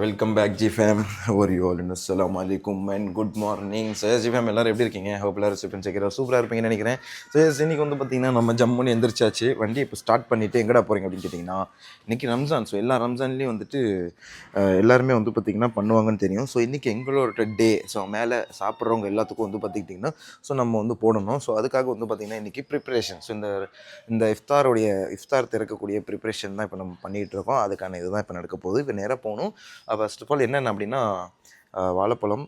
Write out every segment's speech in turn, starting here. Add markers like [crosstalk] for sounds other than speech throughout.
Welcome back G fame ஒரு யோல் அஸ்லாம் அலைக்கும் and good morning sir G fam எல்லாரும் எப்படி இருக்கீங்க? ஹோப் எல்லாரும் சூப்பர் செக்கிறார் சூப்பராக இருப்பீங்கன்னு நினைக்கிறேன். சார் இன்னைக்கு வந்து பார்த்தீங்கன்னா நம்ம ஜம்முன்னு எந்திரிச்சாச்சு. வண்டி இப்போ ஸ்டார்ட் பண்ணிவிட்டு எங்கடா போகிறீங்க அப்படின்னு கேட்டிங்கன்னா இன்றைக்கி ரம்ஜான். ஸோ எல்லா ரம்ஜான்லேயும் வந்துட்டு எல்லாருமே வந்து பார்த்திங்கன்னா பண்ணுவாங்கன்னு தெரியும். ஸோ இன்றைக்கி எங்களோட டே ஸோ மேலே சாப்பிட்றவங்க எல்லாத்துக்கும் வந்து பார்த்துக்கிட்டிங்கன்னா ஸோ நம்ம வந்து போடணும். ஸோ அதுக்காக வந்து பார்த்திங்கன்னா இன்றைக்கி ப்ரிப்ரேஷன் ஸோ இந்த இந்த இஃப்தாருடைய இஃப்தார் திறக்கக்கூடிய ப்ரிப்பரேஷன் தான் இப்போ நம்ம பண்ணிகிட்டு இருக்கோம். அதுக்கான இதுதான் இப்போ நடக்க போகுது. இப்போ நேராக போகணும். ஃபர்ஸ்ட் ஆஃப் ஆல் என்னென்ன அப்படின்னா வாழைப்பழம்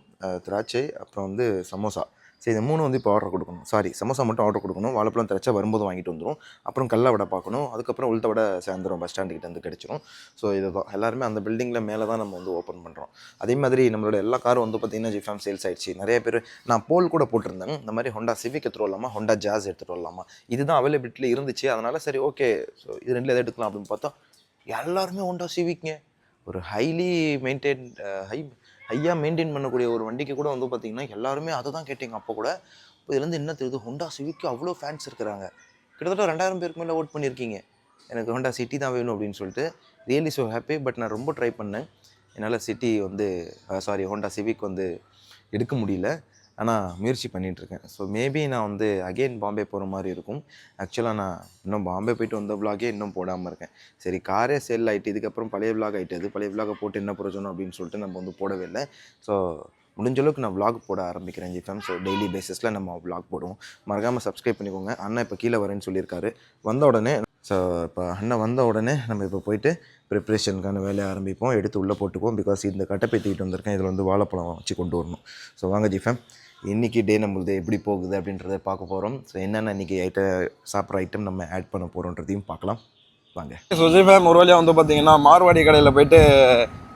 திராட்சை அப்புறம் வந்து சமோசா. சரி இந்த மூணு வந்து இப்போ ஆர்டர் கொடுக்கணும். சாரி சமோசா மட்டும் ஆர்டர் கொடுக்கணும். வாழைப்பழம் திராட்சை வரும்போது வாங்கிட்டு வந்துடும் அப்புறம் கல்லை வடை பார்க்கணும். அதுக்கப்புறம் உளுத்த வடை சேர்ந்துரும். பஸ் ஸ்டாண்டுக்கிட்ட வந்து கிடச்சிரும். ஸோ இதுதான். எல்லாருமே அந்த பில்டிங்கில் மேலே தான் நம்ம வந்து ஓப்பன் பண்ணுறோம் அதே மாதிரி நம்மளோட எல்லா காரும் வந்து பார்த்திங்கன்னா ஜிஃபாம் சேல்ஸ் ஆயிடுச்சு. நிறைய பேர் நான் போல் கூட போட்டிருந்தேன். இந்த மாதிரி ஹொண்டா சிவிக் எடுத்துகிட்டு வரலாமா? ஹொண்டா ஜாஸ் எடுத்துகிட்டு வரலாமா? இதுதான் அவைலபிலிட்டியில் இருந்துச்சு. அதனால் சரி ஓகே ஸோ இது ரெண்டில் எதை எடுக்கலாம் அப்படின்னு பார்த்தா எல்லாருமே ஹொண்டா சிவிக்ங்க ஒரு ஹைலி மெயின்டைன் ஹை ஹையாக மெயின்டைன் பண்ணக்கூடிய ஒரு வண்டிக்கு கூட வந்து பார்த்திங்கன்னா எல்லாருமே அதை தான் கேட்டீங்க அப்போ கூட. இப்போ இதுலேருந்து என்ன தெரியுது? ஹோண்டா சிவிக்கு அவ்வளோ ஃபேன்ஸ் இருக்கிறாங்க. கிட்டத்தட்ட ரெண்டாயிரம் பேருக்கு மேலே ஓட் பண்ணியிருக்கீங்க எனக்கு ஹோண்டா சிட்டி தான் வேணும் அப்படின்னு சொல்லிட்டு ரியலி ஸோ ஹாப்பி பட் நான் ரொம்ப ட்ரை பண்ணேன். என்னால் சிட்டி வந்து சாரி ஹோண்டா சிவிக் வந்து எடுக்க முடியல. ஆனால் முயற்சி பண்ணிகிட்ருக்கேன் ஸோ மேபி நான் வந்து அகெயின் பாம்பே போகிற மாதிரி இருக்கும். ஆக்சுவலாக நான் இன்னும் பாம்பே போயிட்டு வந்த vlog-ஏ இன்னும் போடாமல் இருக்கேன். சரி காரே செல் ஆகிட்டு இதுக்கப்புறம் பழைய விலாக் ஆகிட்டு அது பழைய விலாகை போட்டு என்ன பிரயோஜனம் அப்படின்னு சொல்லிட்டு நம்ம வந்து போடவே இல்லை. ஸோ முடிஞ்ச அளவுக்கு நான் vlog போட ஆரம்பிக்கிறேன் ஜிஃபம் ஸோ டெய்லி பேசிஸில் நம்ம vlog போடுவோம். மறக்காமல் சப்ஸ்கிரைப் பண்ணிக்கோங்க. அண்ணன் இப்போ கீழே வரேன்னு சொல்லியிருக்காரு. வந்த உடனே ஸோ இப்போ அண்ணன் வந்த உடனே நம்ம இப்போ போயிட்டு ப்ரிப்ரேஷனுக்கான வேலையை ஆரம்பிப்போம். எடுத்து உள்ளே போட்டுக்குவோம். பிகாஸ் இந்த கட்டப்பை தூக்கிட்டு வந்திருக்கேன். இதில் வந்து வாழைப்பழம் வச்சு கொண்டு வரணும். ஸோ வாங்க ஜிஃபம். இன்றைக்கி டே நம்மளது எப்படி போகுது அப்படின்றத பார்க்க போகிறோம் ஸோ என்னென்ன இன்றைக்கி ஐட்ட சாப்பிட்ற ஐட்டம் நம்ம ஆட் பண்ண போகிறோன்றதையும் பார்க்கலாம். வாங்க. சுஜி ஃபேம் ஒரு வழியாக வந்து பார்த்தீங்கன்னா மார்வாடி கடையில் போயிட்டு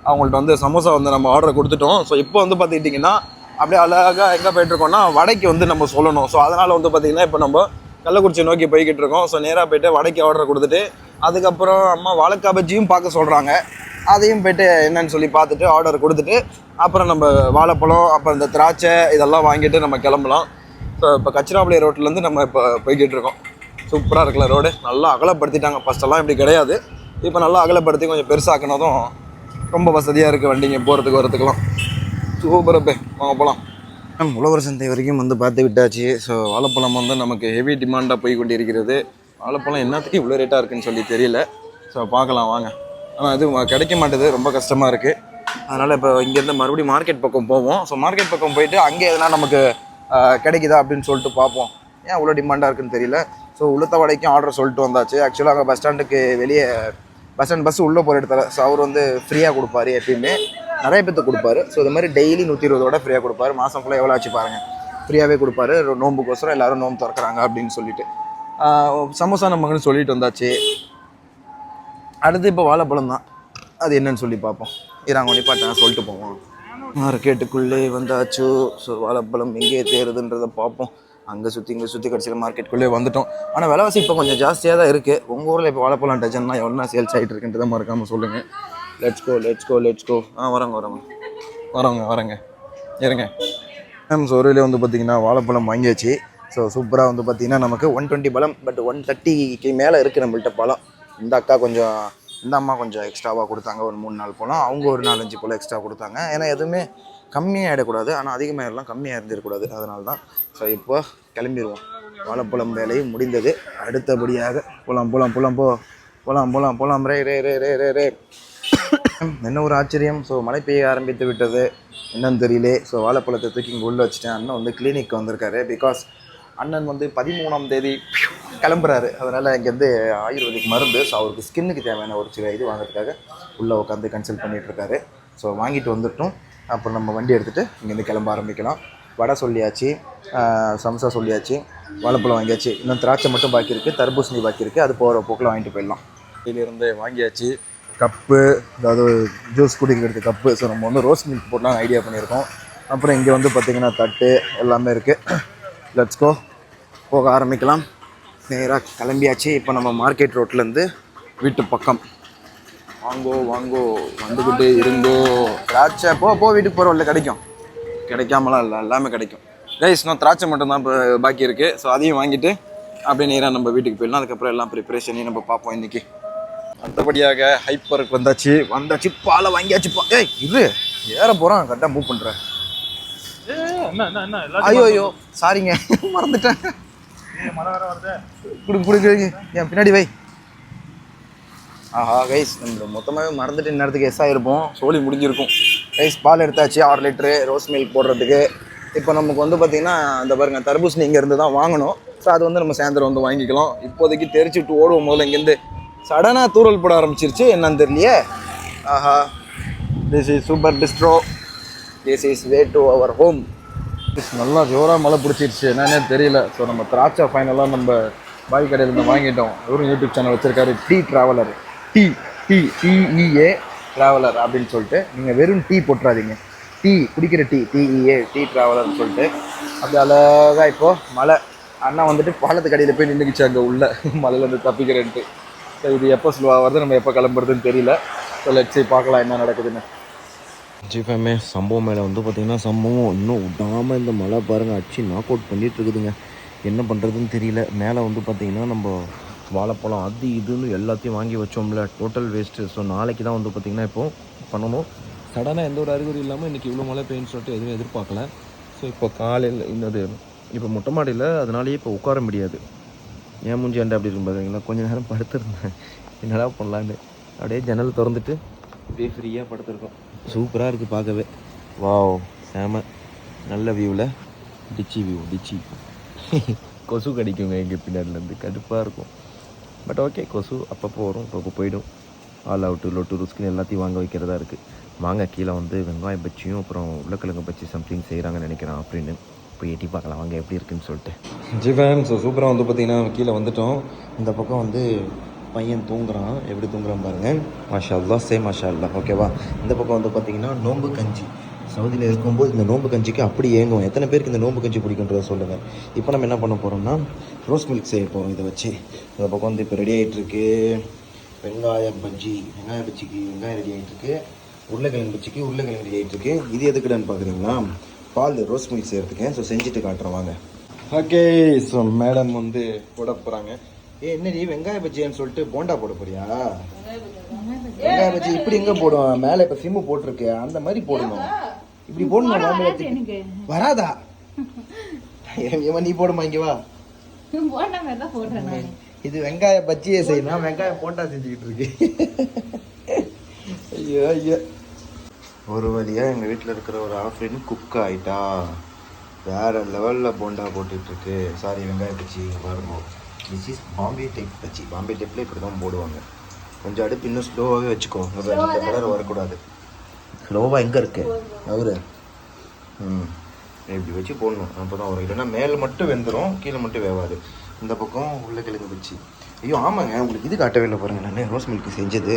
அவங்கள்ட்ட வந்து சமோசா வந்து நம்ம ஆர்டர் கொடுத்துட்டோம். ஸோ இப்போ வந்து பார்த்துக்கிட்டிங்கன்னா அப்படியே அழகாக எங்கே போயிட்டுருக்கோம்னா வடைக்கு வந்து நம்ம சொல்லணும். ஸோ அதனால் வந்து பார்த்திங்கன்னா இப்போ நம்ம கள்ளக்குறிச்சி நோக்கி போய்கிட்டு இருக்கோம். ஸோ நேராக போயிட்டு வடைக்கு ஆர்டர் கொடுத்துட்டு அதுக்கப்புறம் அம்மா வாழைக்காய் பஜ்ஜியும் பார்க்க சொல்கிறாங்க அதையும் போயிட்டு என்னன்னு சொல்லி பார்த்துட்டு ஆர்டர் கொடுத்துட்டு அப்புறம் நம்ம வாழைப்பழம் அப்புறம் இந்த திராட்சை இதெல்லாம் வாங்கிட்டு நம்ம கிளம்பலாம். ஸோ இப்போ கச்சிராப்பள்ளி ரோட்லேருந்து நம்ம இப்போ போய்கிட்டு இருக்கோம். சூப்பராக இருக்குல்ல ரோடு நல்லா அகலப்படுத்திட்டாங்க. ஃபஸ்ட்டெல்லாம் இப்படி கிடையாது. இப்போ நல்லா அகலப்படுத்தி கொஞ்சம் பெருசாக்குனதும் ரொம்ப வசதியாக இருக்குது வண்டிங்க போகிறதுக்கு வரதுக்கெல்லாம். சூப்பராக போய் வாங்க போகலாம் உழவர் சந்தை வரைக்கும் வந்து பார்த்து விட்டாச்சு ஸோ வாழைப்பழம் வந்து நமக்கு ஹெவி டிமாண்டாக போய் கொண்டிருக்கிறது வாழைப்பழம் என்னத்துக்கு இவ்வளோ ரேட்டாக இருக்குன்னு சொல்லி தெரியல. ஸோ பார்க்கலாம் வாங்க. ஆனால் அது கிடைக்க மாட்டேது. ரொம்ப கஷ்டமாக இருக்குது அதனால் இப்போ இங்கேருந்து மறுபடியும் மார்க்கெட் பக்கம் போவோம். ஸோ மார்க்கெட் பக்கம் போயிட்டு அங்கே எதனா நமக்கு கிடைக்குதா அப்படின்னு சொல்லிட்டு பார்ப்போம். ஏன் அவ்வளோ டிமாண்டாக இருக்குன்னு தெரியல. ஸோ உளுத்த வடைக்கும் ஆர்டர் சொல்லிட்டு வந்தாச்சு. ஆக்சுவலாக அங்கே பஸ் ஸ்டாண்டுக்கு வெளியே பஸ் ஸ்டாண்ட் பஸ் உள்ளே போகிற இடத்துல. ஸோ அவர் வந்து ஃப்ரீயாக கொடுப்பாரு எப்பயுமே. நிறைய பேர்த்து கொடுப்பாரு. ஸோ இது மாதிரி டெய்லி நூற்றி இருபதோட ஃப்ரீயாக கொடுப்பாரு. மாதம் ஃபுல்லாக எவ்வளோ ஆச்சு பாருங்கள் ஃப்ரீயாகவே கொடுப்பாரு. நோம்புக்கோசரம் நோன்புக்கோசரம் நோம்பு நோன்பு திறக்கிறாங்க அப்படின்னு சொல்லிட்டு. சமோசா மகன் சொல்லிட்டு வந்தாச்சு. அடுத்து இப்போ வாழைப்பழம் தான். அது என்னன்னு சொல்லி பார்ப்போம். இறாங்க பார்த்தா சொல்லிட்டு போவோம். மார்க்கெட்டுக்குள்ளே வந்தாச்சு. ஸோ வாழைப்பழம் எங்கே தேருதுன்றதை பார்ப்போம். அங்கே சுற்றி இங்கே சுற்றி கடைசியில் மார்க்கெட்டுக்குள்ளே வந்துட்டோம். ஆனால் விலைவாசி இப்போ கொஞ்சம் ஜாஸ்தியாக தான் இருக்குது உங்கள் ஊரில் இப்போ வாழைப்பழம் டஜன்னா எவ்வளோ சேல்ஸ் ஆகிட்டு இருக்குன்றதை மறக்காமல் சொல்லுங்கள் let's go let's go let's go ஆ வரங்க வரங்க. வரங்க வரங்க. இருங்க. மேம் ஸோ வந்து பார்த்திங்கன்னா வாழைப்பழம் வாங்கியாச்சு. ஸோ சூப்பராக வந்து பார்த்தீங்கன்னா நமக்கு ஒன் டுவெண்ட்டி பழம் பட் ஒன் தேர்ட்டிக்கு மேலே இருக்குது நம்மள்ட்ட பழம். இந்த அக்கா கொஞ்சம் இந்த அம்மா கொஞ்சம் எக்ஸ்ட்ராவாக கொடுத்தாங்க. ஒரு மூணு நாள் பழம். அவங்க ஒரு நாலஞ்சு பழம் எக்ஸ்ட்ரா கொடுத்தாங்க. ஏன்னா எதுவுமே கம்மியாக ஆகிடக்கூடாது ஆனால் அதிகமாக எல்லாம் கம்மியாக இருந்துடக்கூடாது அதனால தான் ஸோ இப்போ கிளம்பிடுவோம் வாழைப்பழம் வேலை முடிந்தது. அடுத்தபடியாக போலாம் போலாம் போலாம் போ. போலாம் போலாம் போலாம் ரே ரே ரே ரே ரே ரே. என்ன ஒரு ஆச்சரியம். ஸோ மழை பெய்ய ஆரம்பித்து விட்டது. என்னன்னு தெரியல. ஸோ வாழைப்பழத்தை தூக்கி இங்கே உள்ள வச்சுட்டேன். அண்ணன் வந்து கிளினிக் வந்திருக்காரு. பிகாஸ் அண்ணன் வந்து பதிமூணாம் தேதி கிளம்புறாரு. அதனால் இங்கேருந்து ஆயுர்வேதிக் மருந்து ஸோ அவருக்கு ஸ்கின்னுக்கு தேவையான ஒரு சில இது வாங்குறதுக்காக உள்ளே உட்காந்து கன்சல்ட் பண்ணிகிட்ருக்காரு ஸோ வாங்கிட்டு வந்துட்டோம். அப்புறம் நம்ம வண்டி எடுத்துகிட்டு இங்கேருந்து கிளம்ப ஆரம்பிக்கலாம். வடை சொல்லியாச்சு சம்சா சொல்லியாச்சு வாழைப்பழம் வாங்கியாச்சு. இன்னும் திராட்சை மட்டும் பாக்கி இருக்குது தர்பூசணி பாக்கி இருக்குது அது போகிற போக்கில் வாங்கிட்டு போயிடலாம். இதிலிருந்து வாங்கியாச்சு. கப்பு அதாவது ஜூஸ் குடிக்கிறது கப்பு. ஸோ நம்ம வந்து ரோஸ் மில்க் போடலாம் ஐடியா பண்ணியிருக்கோம். அப்புறம் இங்கே வந்து பார்த்திங்கன்னா தட்டு எல்லாமே இருக்குது லெட்ஸ் கோ போக ஆரம்பிக்கலாம். நேராக கிளம்பியாச்சு. இப்போ நம்ம மார்க்கெட் ரோட்லேருந்து வீட்டு பக்கம். வாங்கோ வாங்கோ. வந்துக்கிட்டு இருந்தோ திராட்சை போ போ வீட்டுக்கு போகிறோம்ல கிடைக்கும். கிடைக்காமலாம் இல்லை எல்லாமே கிடைக்கும். கைஸ் திராட்சை மட்டும்தான் இப்போ பாக்கி இருக்குது ஸோ அதையும் வாங்கிட்டு அப்படியே நேராக நம்ம வீட்டுக்கு போயிடலாம். அதுக்கப்புறம் எல்லாம் ப்ரிப்பரேஷனையும் நம்ம பார்ப்போம் இன்றைக்கி அடுத்தபடியாக ஹைப்பருக்கு வந்தாச்சு. வந்தாச்சு பாலை வாங்கியாச்சு. பா ஏய் இது ஏற போகிறான் கரெக்டாக மூவ் பண்ணுறேன் ஐயோ ஐயோ சாரிங்க [laughs] மறந்துட்டேன். குடு குடு குடு. என் பின்னாடி வை. ஆஹா கைஸ் நம்ம மொத்தமாகவே மறந்துட்டு நேரத்துக்கு எஸ் ஆகிருப்போம் சோலி முடிஞ்சிருக்கும். கைஸ் பால் எடுத்தாச்சு ஆறு லிட்ரு ரோஸ் மில்க் போடுறதுக்கு. இப்போ நமக்கு வந்து பார்த்திங்கன்னா அந்த பாருங்க தர்பூசணி இங்கேருந்து தான் வாங்கணும். ஸோ அது வந்து நம்ம சாயந்தரம் வந்து வாங்கிக்கலாம். இப்போதைக்கு தெரிச்சு விட்டு ஓடுவோம் முதல்ல இங்கேருந்து. சடனாக தூரல் போட ஆரம்பிச்சிருச்சு. என்னன்னு தெரியலையே? ஆஹா. This is super distro this is way to our home நல்லா ஜோராக மழை பிடிச்சிருச்சு. என்னன்னே தெரியல. ஸோ நம்ம திராட்சை ஃபைனலாக நம்ம பாய் கடையில் இருந்து வாங்கிட்டோம். இவரும் யூடியூப் சேனல் வச்சுருக்காரு. Tea traveller T T T E A traveller அப்படின்னு சொல்லிட்டு. நீங்கள் வெறும் டீ போட்டுறாதீங்க. டீ குடிக்கிற டீ டிஇஏ டீ ட்ராவலர்னு சொல்லிட்டு. அப்படி அழகாக இப்போ மழை. அண்ணா வந்துட்டு பாலத்து கடையில் போய் நின்றுக்குச்சு அங்கே உள்ள. மழையிலேருந்து தப்பிக்கிறேன்ட்டு. ஸோ இது எப்போ ஸ்லோவாக வருது நம்ம எப்போ கிளம்புறதுன்னு தெரியல. ஸோ லட்சி பார்க்கலாம் என்ன நடக்குதுன்னு. ஜிஃபேமே சம்பவம் மேலே வந்து பார்த்தீங்கன்னா சம்பவம் இன்னும் விடாமல் இந்த மழை பாருங்கள் அடிச்சு நாக் அவுட் பண்ணிட்டு இருக்குதுங்க. என்ன பண்ணுறதுன்னு தெரியல. மேலே வந்து பார்த்தீங்கன்னா நம்ம வாழைப்பழம் அது இதுன்னு எல்லாத்தையும் வாங்கி வச்சோம்ல. டோட்டல் வேஸ்ட்டு ஸோ நாளைக்கு தான் வந்து பார்த்திங்கன்னா இப்போ பண்ணணும். சடனாக எந்த ஒரு அறிகுறி இல்லாமல் இன்றைக்கி இவ்வளோ மழை பெயின்னு சொல்லிட்டு எதுவும் எதிர்பார்க்கல. ஸோ இப்போ காலையில் இன்னது இப்போ மொட்டை மாடியில் அதனாலேயே இப்போ உட்கார முடியாது. ஏன் மூஞ்சி ஏன்டா அப்படி இருக்கும் பார்த்தீங்கன்னா கொஞ்ச நேரம் படுத்துருந்தேன். என்னடா பண்ணலான்னு. அப்படியே ஜன்னல் திறந்துட்டு அப்படியே ஃப்ரீயாக படுத்துருக்கோம். சூப்பராக இருக்குது பார்க்கவே. வாவ். செம. நல்ல வியூவில் டிச்சி வியூ டிச்சி. [laughs] கொசு கடிக்குங்க எங்கள் பின்னாடிலேருந்து கடுப்பாக இருக்கும். பட் ஓகே கொசு அப்பப்போ வரும் அப்பப்போ போயிடும். ஆல் அவுட்டு லொட்டு ருஸ்கின் எல்லாத்தையும் வாங்க வைக்கிறதா இருக்குது வாங்க கீழே வந்து வெங்காயம் பச்சியும் அப்புறம் உருளைக்கிழங்கு பச்சி சம்திங் செய்கிறாங்கன்னு நினைக்கிறேன் அப்படின்னு. போய் எட்டி பார்க்கலாம். வாங்க எப்படி இருக்குன்னு சொல்லிட்டு. ஜி ஃபேம் ஸோ சூப்பராக வந்து பார்த்தீங்கன்னா கீழே வந்துட்டோம். இந்த பக்கம் வந்து பையன் தூங்குறான். எப்படி தூங்குறான் பாருங்க. மாஷா அல்லா சே மாஷா அல்லா ஓகேவா இந்த பக்கம் வந்து பார்த்தீங்கன்னா நோம்பு கஞ்சி. சவுதியில் இருக்கும்போது இந்த நோம்பு கஞ்சிக்கு அப்படி ஏங்குவோம். எத்தனை பேருக்கு இந்த நோம்பு கஞ்சி பிடிக்குன்றத சொல்லுங்கள் இப்போ நம்ம என்ன பண்ண போகிறோம்னா ரோஸ் மில்க் செய்ய போகிறோம் இதை வச்சு. இந்த பக்கம் வந்து இப்போ ரெடி ஆகிட்டுருக்கு வெங்காயம் பஜ்ஜி வெங்காய பஜ்ஜிக்கு வெங்காயம் ரெடி ஆகிட்டுருக்கு உருளைக்கிழங்கு பஜ்ஜிக்கு உருளைக்கிழங்கு ரெடி ஆகிட்டுருக்கு இது எதுக்குடான்னு பார்க்குறீங்களா பால் ரோஸ் மில்க் செய்கிறதுக்கு ஸோ செஞ்சுட்டு காட்டுறோம். வாங்க. ஓகே ஸோ மேடம் வந்து போட போகிறாங்க ஏ என்னடி வெங்காய பஜ்ஜின்னு சொல்லிட்டு போண்டா போட போறியா? வெங்காய பஜ்ஜி இப்படி எங்க போடும் மேலே இப்போ சிம்மு போட்டிருக்கு அந்த மாதிரி போடணும். இப்படி போடணும் மாம்பழத்துக்கு வராதா? இவன் நீ போடுமா இங்க வா. இது வெங்காய பஜ்ஜியை செய்யணும்? வெங்காயம் போண்டா செஞ்சுக்கிட்டு இருக்கு. ஐயோ ஐயோ. ஒரு வழியா எங்க வீட்டில் இருக்கிற ஒரு ஆஃப்ரின் குக் ஆயிட்டா. வேற லெவலில் போண்டா போட்டுட்டு இருக்கு. சாரி வெங்காய பஜ்ஜி பாருங்க this is Bombay type bajji Bombay டைப்பில் இப்படி தான் போடுவாங்க. கொஞ்சம் அடுப்பு இன்னும் ஸ்லோவாகவே வச்சுக்கோ. இந்த கலர் வரக்கூடாது. ஸ்லோவாக எங்கே இருக்கு? அவரு? ம். இப்படி வச்சு போடணும். அப்போ தான் வரும். இல்லைன்னா மேலே மட்டும் வெந்துடும் கீழே மட்டும் வேவாது. இந்த பக்கம் உருளைக்கிழங்கு வச்சு. ஐயோ ஆமாங்க. உங்களுக்கு இது காட்டவே இல்லை பாருங்கள் நான் ரோஸ் மில்க் செஞ்சது.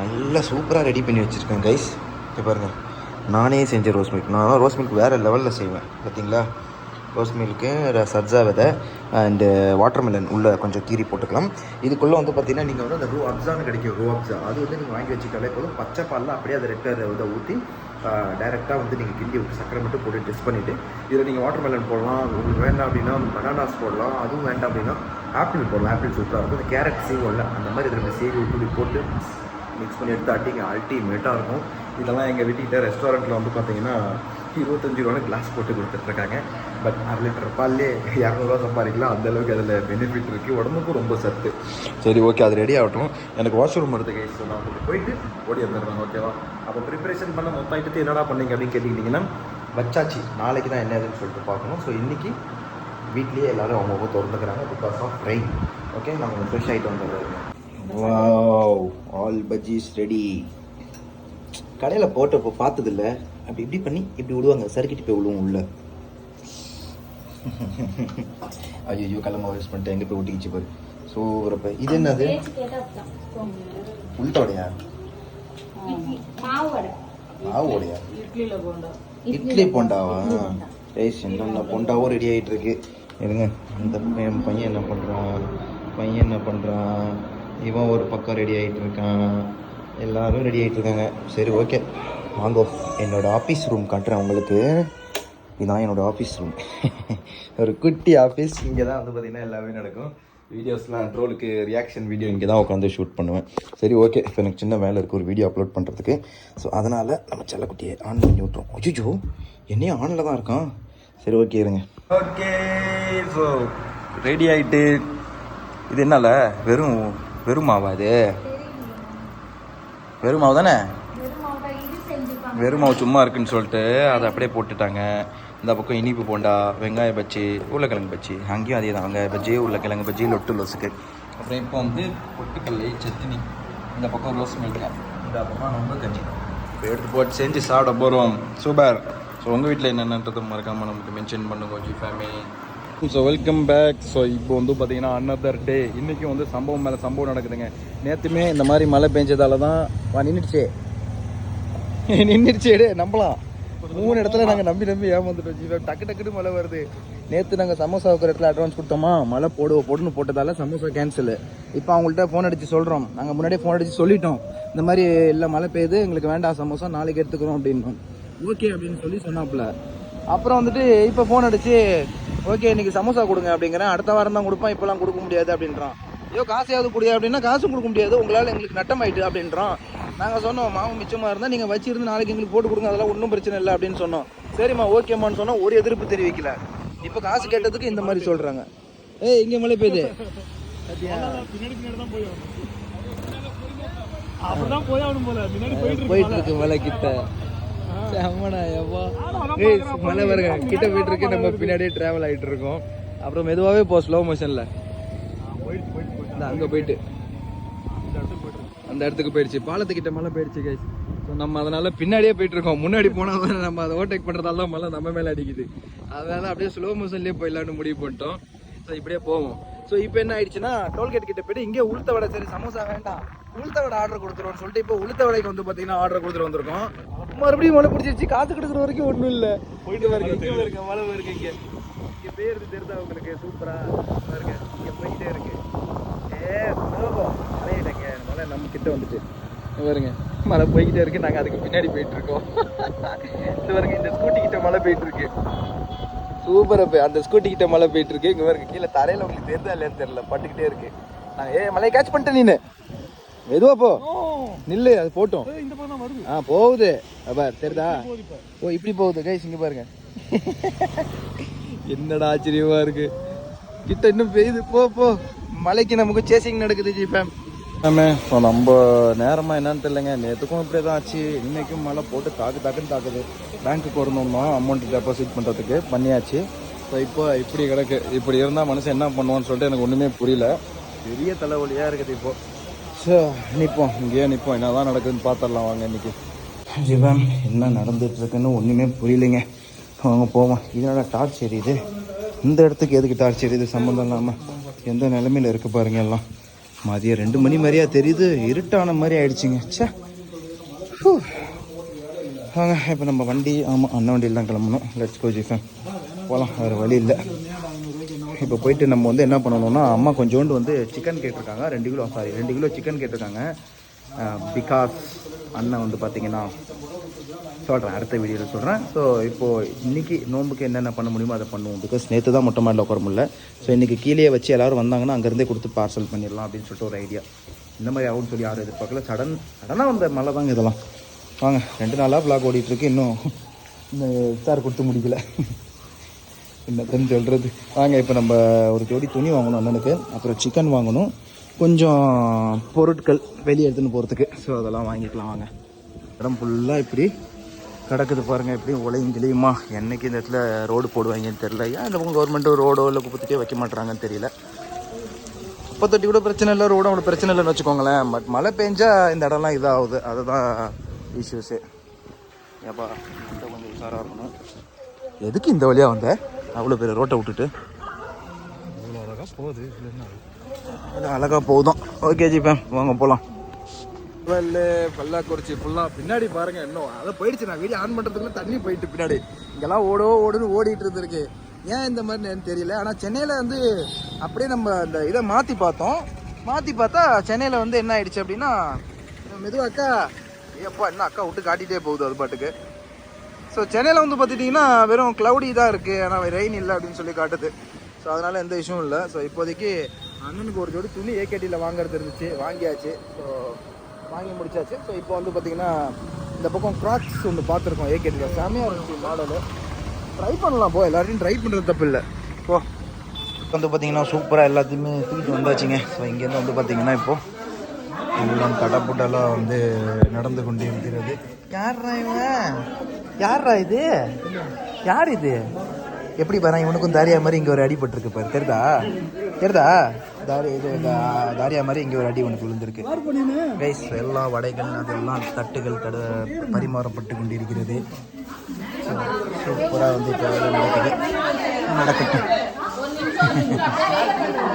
நல்லா சூப்பராக ரெடி பண்ணி வச்சுருக்கேன் கைஸ் இப்போ பாருங்கள் நானே செஞ்ச ரோஸ் மில்க் நான் ரோஸ் மில்க் வேறு லெவலில் செய்வேன். பார்த்தீங்களா ரோஸ் மில்க்கு சர்ஜா விதை அண்டு வாட்டர்மெலன் உள்ளே கொஞ்சம் கீரி போட்டுக்கலாம். இதுக்குள்ளே வந்து பார்த்தீங்கன்னா நீங்கள் வந்து அந்த ரூ அப்சான்னு கிடைக்கும். ரூ அப்சா. அது வந்து நீங்கள் வாங்கி வச்சுக்கிட்டாலே போதும். பச்சை பாலில் அப்படியே அதை ரெட்டை இதை ஊற்றி டைரெக்டாக வந்து நீங்கள் கிண்டி விட்டு சக்கரை மட்டும் போட்டு டெஸ்ட் பண்ணிவிட்டு இதில் நீங்கள் வாட்டர்மெலன் போடலாம். உங்களுக்கு வேண்டாம் அப்படின்னா பனானாஸ் போடலாம். அதுவும் வேண்டாம் அப்படின்னா ஆப்பிள் போடலாம். ஆப்பிள் சூப்பராக இருக்கும். இந்த கேரட் சீவும்ல அந்த மாதிரி இதில் ரெண்டு சீவி போட்டு மிக்ஸ் பண்ணி எடுத்து அட்டிங்க அல்டிமேட்டாக இருக்கும். இதெல்லாம் எங்கள் வீட்டுக்கிட்ட ரெஸ்டாரண்ட்டில் வந்து பார்த்தீங்கன்னா இருபத்தஞ்சு ரூபாய் கிளாஸ் போட்டு கொடுத்துட்ருக்காங்க. பட் அரை லிட்டர் பால்லே இரநூறுவா சம்பாதிக்கலாம். அந்த அளவுக்கு அதில் பெனிஃபிட் இருக்குது உடம்புக்கும் ரொம்ப சத்து. சரி ஓகே அது ரெடி ஆகட்டும். எனக்கு வாஷ்ரூம் எடுத்து கைஸ் நான் போயிட்டு ஓடி வந்துடுறேன் ஓகேவா அப்போ ப்ரிப்பரேஷன் பண்ண மொத்தம் ஐட்டத்தை என்னடா பண்ணீங்க அப்படின்னு கேட்டிங்கன்னா வச்சாச்சு. நாளைக்கு தான் என்ன ஏதுன்னு சொல்லிட்டு பார்க்கணும். ஸோ இன்றைக்கி வீட்லேயே எல்லாரும் அவங்க திறந்துக்கிறாங்க பிகாஸ் ஆஃப் ரெயின் ஓகே நம்ம ஃப்ரெஷ் ஆகிட்டு வந்துடுறோம் வாவ் ஆல் பஜ்ஜிஸ் ரெடி கடையில் போட்டப்போ பார்த்ததில்ல. அப்படி இப்படி பண்ணி இப்படி விடுவாங்க. சறுக்கிட்டு போய் விழுவும் உள்ள. ஐயோ கிளம்ப வேஸ்ட் பண்ணிட்டு எங்கே போய் ஒட்டிக்கிச்சு பாரு. சூப்பரப்ப இது என்னது? வடை மாவோடையா? இட்லி போண்டாவா? ரைஸ் என்னென்ன போண்டாவும் ரெடி ஆகிட்டு இருக்கு இருங்க. இந்த பக்கம் என் பையன் என்ன பண்ணுறான் பையன் என்ன பண்ணுறான் இவன் ஒரு பக்கம் ரெடி ஆகிட்டு இருக்கான் எல்லாரும் ரெடி ஆகிட்டு இருக்காங்க சரி ஓகே வாங்கோ என்னோட ஆஃபீஸ் ரூம் காட்டுறேன் உங்களுக்கு. இதுதான் என்னோட ஆஃபீஸ் ரூம் [laughs] ஒரு குட்டி ஆஃபீஸ் இங்கே தான் வந்து பார்த்திங்கன்னா எல்லாமே நடக்கும். வீடியோஸ்லாம் ட்ரோலுக்கு ரியாக்ஷன் வீடியோ இங்கே தான் உட்காந்து ஷூட் பண்ணுவேன். சரி ஓகே இப்போ எனக்கு சின்ன வேலை இருக்குது ஒரு வீடியோ அப்லோட் பண்ணுறதுக்கு ஸோ அதனால் நம்ம செல்லக்குட்டியை ஆன் பண்ணி விட்றோம் அஜிஜோ என்னையும் ஆனில் தான் இருக்கான். சரி ஓகே இருங்க. ஓகே ஸோ ரெடி ஆகிட்டு இது என்னால? வெறும் வெறும் மாவா இது? வெறும் மாவு தானே? வெறும் மாவு சும்மா இருக்குன்னு சொல்லிட்டு அதை அப்படியே போட்டுட்டாங்க. இந்த பக்கம் இனிப்பு போண்டா வெங்காய பஜ்ஜி உருளைக்கிழங்கு பஜ்ஜி. அங்கேயும் அதே தான். வெங்காய பஜ்ஜி உருளைக்கிழங்கு பஜ்ஜி லொட்டு லொசுக்கு. அப்புறம் இப்போ வந்து பொட்டுக்கல்லை சட்னி. இந்த பக்கம் ரோஸ் மில்க் இந்த பக்கம் ரொம்ப கஞ்சி. இப்போ எடுத்து போட்டு செஞ்சு சாப்பிட போகிறோம் சூப்பர். ஸோ உங்கள் வீட்டில் என்னென்னன்றதை மறக்காமல் நமக்கு மென்ஷன் பண்ணுங்க ji family so welcome back so இப்போ வந்து பார்த்தீங்கன்னா அன்னதர் டே இன்றைக்கும் வந்து சம்பவம் மேலே சம்பவம் நடக்குதுங்க. நேற்றுமே இந்த மாதிரி மழை பெஞ்சதால தான் வா நின்றுச்சு [laughs] நின்றுச்சு நம்பலாம். மூணு இடத்துல நாங்கள் நம்பி நம்பி ஏமாந்துட்டோம் ஜீவா. டக்கு டக்குன்னு மழை வருது. நேற்று நாங்கள் சமோசா இடத்துல அட்வான்ஸ் கொடுத்தோமா? மழை போடுவோம் போடுன்னு போட்டதால சமோசா கேன்சல் இப்போ அவங்கள்ட்ட ஃபோன் அடித்து சொல்கிறோம் நாங்கள் முன்னாடியே ஃபோன் அடித்து சொல்லிட்டோம். இந்த மாதிரி இல்லை மழை பெய்யுது எங்களுக்கு வேண்டாம் சமோசா நாளைக்கு எடுத்துக்கிறோம் அப்படின்னோம். ஓகே அப்படின்னு சொல்லி சொன்னாப்புல. அப்புறம் வந்துட்டு இப்போ ஃபோன் அடித்து ஓகே இன்றைக்கி சமோசா கொடுங்க அப்படிங்கிறேன். அடுத்த வாரம் தான் கொடுப்பான் இப்போலாம் கொடுக்க முடியாது அப்படின்றான். ஐயோ காசையாவது கொடுங்க அப்படின்னா காசும் கொடுக்க முடியாது. உங்களால் எங்களுக்கு நட்டம் ஆயிட்டு அப்படின்றான். நாங்கள் சொன்னோம் மாவு மிச்சமாக இருந்தால் நீங்கள் வச்சிருந்து நாளைக்கு எங்களுக்கு போட்டு கொடுங்க அதெல்லாம் ஒன்றும் பிரச்சனை இல்லை அப்படின்னு சொன்னோம். சரிம்மா ஓகேம்மான்னு சொன்னோம் ஒரு எதிர்ப்பு தெரிவிக்கல. இப்போ காசு கேட்டதுக்கு இந்த மாதிரி சொல்கிறாங்க ஏய் இங்கே மழை பெய்யுது. போயிட்டு போயிட்டு இருக்கு மலை கிட்ட. மலை வருங்க கிட்ட போயிட்டு இருக்கு நம்ம பின்னாடியே டிராவல் ஆகிட்டு இருக்கோம். அப்புறம் மெதுவாகவே போ ஸ்லோ மோஷனில் அங்கே போயிட்டு. அந்த இடத்துக்கு போயிடுச்சு. பாலத்துக்கிட்ட மழை போயிடுச்சு கைஸ் ஸோ நம்ம அதனால பின்னாடியே போயிட்டு இருக்கோம் முன்னாடி போனால் நம்ம அதை ஓவர்டேக் பண்ணுறதால தான் மழை நம்ம மேலே அடிக்குது. அதனால அப்படியே ஸ்லோ மோஷன்லேயே போயிடலான்னு முடிவு பண்ணிட்டோம். ஸோ இப்படியே போவோம். ஸோ இப்போ என்ன ஆயிடுச்சுன்னா டோல்கேட் கிட்ட போயிட்டு இங்கே உளுத்த வடை சரி சமோசா வேண்டாம். உளுத்த வடை ஆர்டர் கொடுத்துருவோம் சொல்லிட்டு இப்போ உளுத்த வடைக்கு வந்து பார்த்தீங்கன்னா ஆர்டர் கொடுத்துட்டு வந்திருக்கோம். மறுபடியும் மழை பிடிச்சிருச்சு. காசு கொடுக்குற வரைக்கும் ஒன்றும் இல்லை. போயிட்டு வருங்க இங்கே வருங்க மழை இருக்கு இங்கே. இங்கே பேர் தெரியுதா உங்களுக்கு சூப்பராக இருக்கு. இங்கே போயிட்டே இருக்கு. ஏ மழை நம்ம கிட்ட வந்துட்டு? இங்க பாருங்க மழை போய்கிட்டே இருக்கு. நாங்கள் அதுக்கு பின்னாடி போயிட்டு இருக்கோம் இது பாருங்க இந்த ஸ்கூட்டி கிட்ட மழை போயிட்டு இருக்கு சூப்பரா போய் அந்த ஸ்கூட்டி கிட்ட மழை போயிட்டு இருக்கு இங்க பாருங்க கீழே தரையில உங்களுக்கு தெரியுதா இல்லையான்னு தெரியல. பட்டுக்கிட்டே இருக்கு. நாங்கள் ஏ மழையை கேட்ச் பண்ணிட்டேன் நீனு. மெதுவா போ. நில்லு அது போட்டோம். ஆ போகுது. பார் தெரியுதா ஓ இப்படி போகுது. கைஸ் இங்க பாருங்க. என்னடா ஆச்சரியமா இருக்கு. கிட்ட இன்னும் பெய்யுது. போ போ. மலைக்கு நமக்கு சேசிங் நடக்குது ஜிபேம் எல்லாமே ஸோ நம்ம நேரமாக என்னன்னு தெரியலங்க. நேற்றுக்கும் இப்படியே தான் ஆச்சு. இன்றைக்கும் மழை போட்டு தாக்கு தாக்குன்னு தாக்குது. பேங்க்குக்கு வரணும்னா அமௌண்ட் டெபாசிட் பண்ணுறதுக்கு பண்ணியாச்சு. ஸோ இப்போ இப்படி கிடக்கு. இப்படி இருந்தால் மனுஷன் என்ன பண்ணுவான்னு சொல்லிட்டு எனக்கு ஒன்றுமே புரியல. பெரிய தலைவலியாக இருக்குது இப்போது ஸோ நிற்போம் இங்கேயே நிற்போம் என்ன தான் நடக்குதுன்னு பார்த்துடலாம் வாங்க இன்னைக்கு. ஜிவன் என்ன நடந்துகிட்ருக்குன்னு ஒன்றுமே புரியலைங்க. வாங்க போவோம். இதனோட டார்ச் எரியுது? இந்த இடத்துக்கு எதுக்கு டார்ச் எரியுது? சம்மந்தம் இல்லாமல் எந்த நிலமையில இருக்குது பாருங்க எல்லாம். மதியம் ரெண்டு மணி மாதிரியா தெரியுது. இருட்டான மாதிரி ஆயிடுச்சுங்க. ச்சே. ஹூ. வாங்க இப்போ நம்ம வண்டி ஆமாம் அண்ணன் வண்டியில் தான் கிளம்பணும். லெட்ஸ் கோ ஜிஃபன் போகலாம் வேறு வழி இல்லை. இப்போ போயிட்டு நம்ம வந்து என்ன பண்ணணும்னா அம்மா கொஞ்சோண்டு வந்து சிக்கன் கேட்டிருக்காங்க. ரெண்டு கிலோ சாரி ரெண்டு கிலோ சிக்கன் கேட்டிருக்காங்க. பிகாஸ் அண்ணன் வந்து பார்த்தீங்கன்னா சொல்கிறேன் அடுத்த வீடியோவில் சொல்கிறேன் ஸோ இப்போது இன்றைக்கி நோம்புக்கு என்னென்ன பண்ண முடியுமோ அதை பண்ணுவோம். பிகாஸ் நேற்று தான் மொட்டை மாடியில் உட்கார முடியல. ஸோ இன்றைக்கி கீழே வச்சு எல்லோரும் வந்தாங்கன்னா அங்கேருந்தே கொடுத்து பார்சல் பண்ணிடலாம் அப்படின்னு சொல்லிட்டு ஒரு ஐடியா இந்த மாதிரி ஆகும்னு சொல்லி யாரும் எதிர்பார்க்கல. சடன் சடனாக வந்த மழை தாங்க இதெல்லாம். வாங்க ரெண்டு நாளாக பிளாக் ஓடிட்டுருக்கு. இன்னும் இந்த சார் கொடுத்து முடிக்கல. என்னதுன்னு சொல்கிறது வாங்க இப்போ நம்ம ஒரு ஜோடி துணி வாங்கணும் அண்ணனுக்கு. அப்புறம் சிக்கன் வாங்கணும். கொஞ்சம் பொருட்கள் வெளியே எடுத்துன்னு போகிறதுக்கு ஸோ அதெல்லாம் வாங்கிக்கலாம் வாங்க. இடம் ஃபுல்லாக இப்படி கிடக்குது பாருங்கள் எப்படி உலையும் கிளியுமா? என்னைக்கு இந்த இடத்துல ரோடு போடுவாங்கன்னு தெரியல. ஏன் இந்த பக்கம் கவர்மெண்ட்டு ரோடோ இல்லை குப்பத்துக்கே வைக்க மாட்றாங்கன்னு தெரியல. குப்பை தொட்டி கூட பிரச்சனை இல்லை ரோடும் அவ்வளோ பிரச்சனை இல்லைன்னு வச்சுக்கோங்களேன். பட் மழை பெஞ்சா இந்த இடம்லாம் இதாகுது. அதுதான் இஷ்யூஸு ஏப்பா கொஞ்சம் உஷாராக இருக்கணும். எதுக்கு இந்த வழியாக வந்த? அவ்வளோ பெரிய ரோட்டை விட்டுட்டு. அழகா போகுது அது அழகா போதும் ஓகே ஜிபேம் வாங்க போகலாம் வல்லு பல்லாக்குறிச்சி ஃபுல்லாக பின்னாடி பாருங்க இன்னும். அதை போயிடுச்சு நான் வீடியோ ஆன் பண்ணுறதுக்குள்ள தண்ணி போயிட்டு பின்னாடி. இங்கெல்லாம் ஓடோ ஓடுன்னு ஓடிட்டு இருந்திருக்கு. ஏன் இந்த மாதிரி எனக்கு தெரியல. ஆனால் சென்னையில் வந்து அப்படியே நம்ம இந்த இதை மாற்றி பார்த்தோம். மாற்றி பார்த்தா சென்னையில் வந்து என்ன ஆயிடுச்சு அப்படின்னா மெதுவாக அக்கா ஏப்பா என்ன அக்கா விட்டு காட்டிகிட்டே போகுது அது பாட்டுக்கு? ஸோ சென்னையில் வந்து பார்த்துட்டிங்கன்னா வெறும் க்ளவுடி தான் இருக்குது ஆனால் ரெயின் இல்லை அப்படின்னு சொல்லி காட்டுது. ஸோ அதனால் எந்த இஷ்யூவும் இல்லை. ஸோ இப்போதைக்கு அண்ணனுக்கு ஒரு ஜோடி துணி ஏகேடியில் வாங்குறது இருந்துச்சு. வாங்கியாச்சு. ஸோ வாங்கி முடிச்சாச்சு. ஸோ இப்போ வந்து பார்த்தீங்கன்னா இந்த பக்கம் க்ராக்ஸ் ஒன்று பார்த்துருக்கோம் ஏகேடியில் செமையாக இருந்துச்சு மாடலு ட்ரை பண்ணலாம் போ. எல்லாரையும் ட்ரை பண்ணுறது தப்பு இல்லை. போ. வந்து பார்த்தீங்கன்னா சூப்பராக எல்லாத்தையுமே தூக்கிட்டு வந்தாச்சுங்க. ஸோ இங்கேருந்து வந்து பார்த்தீங்கன்னா இப்போது எல்லாம் கடப்புட்டெல்லாம் வந்து நடந்து கொண்டே இருக்கிறது யார்ரா இவன்? யார்ரா இது? யார் இது? எப்படி பாரு இவனுக்கும் தாரியா மாதிரி இங்கே ஒரு அடிபட்டிருக்கு பாரு தெரிதா தெரிதா தாரி இது தாரியா மாதிரி இங்கே ஒரு அடி உனக்கு விழுந்திருக்கு. கைஸ் எல்லா வடைகள் அதெல்லாம் தட்டுகள் தட பரிமாறப்பட்டு கொண்டிருக்கிறது. சூப்பராக வந்து இப்போ நடக்குது. நடக்கட்டும். [laughs]